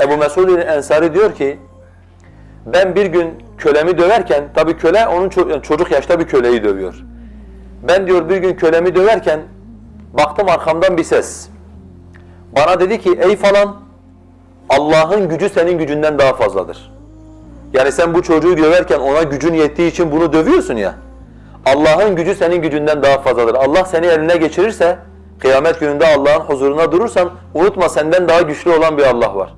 Ebu Mesud el-Ensari diyor ki ben bir gün kölemi döverken tabii köle onun ço- çocuk yaşta bir köleyi dövüyor. Ben diyor bir gün kölemi döverken baktım arkamdan bir ses. Bana dedi ki ey falan Allah'ın gücü senin gücünden daha fazladır. Yani sen bu çocuğu döverken ona gücün yettiği için bunu dövüyorsun ya. Allah'ın gücü senin gücünden daha fazladır. Allah seni eline geçirirse kıyamet gününde Allah'ın huzuruna durursan unutma senden daha güçlü olan bir Allah var.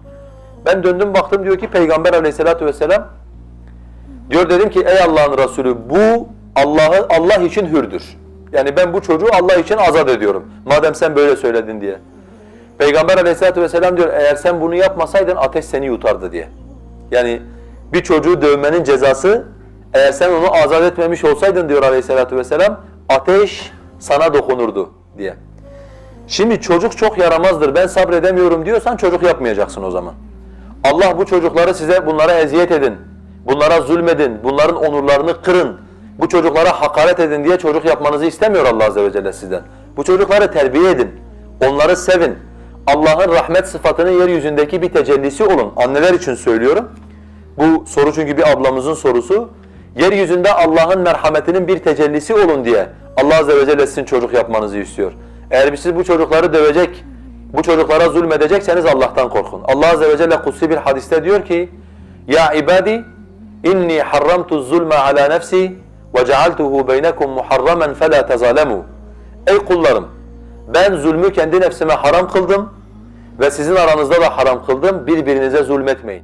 Ben döndüm baktım diyor ki Peygamber aleyhissalatu vesselam diyor dedim ki ey Allah'ın Resulü bu Allah'ı Allah için hürdür. Yani ben bu çocuğu Allah için azat ediyorum. Madem sen böyle söyledin diye. Peygamber aleyhissalatu vesselam diyor eğer sen bunu yapmasaydın ateş seni yutardı diye. Yani bir çocuğu dövmenin cezası eğer sen onu azat etmemiş olsaydın diyor aleyhissalatu vesselam ateş sana dokunurdu diye. Şimdi çocuk çok yaramazdır ben sabredemiyorum diyorsan çocuk yapmayacaksın o zaman. Allah bu çocukları size bunlara eziyet edin, bunlara zulmedin, bunların onurlarını kırın, bu çocuklara hakaret edin diye çocuk yapmanızı istemiyor Allah azze ve celle sizden. Bu çocukları terbiye edin, onları sevin. Allah'ın rahmet sıfatının yeryüzündeki bir tecellisi olun. Anneler için söylüyorum. Bu soru çünkü bir ablamızın sorusu. Yeryüzünde Allah'ın merhametinin bir tecellisi olun diye Allah azze ve celle sizin çocuk yapmanızı istiyor. Eğer siz bu çocukları dövecek, bu çocuklara zulmedecekseniz Allah'tan korkun. Allah azze ve celle kutsi bir hadiste diyor ki: "Ya ibadi inni harramtu zulme ala nefsi ve cealtuhu beynekum muharraman fela tezalemu." Ey kullarım, ben zulmü kendi nefsime haram kıldım ve sizin aranızda da haram kıldım. Birbirinize zulmetmeyin.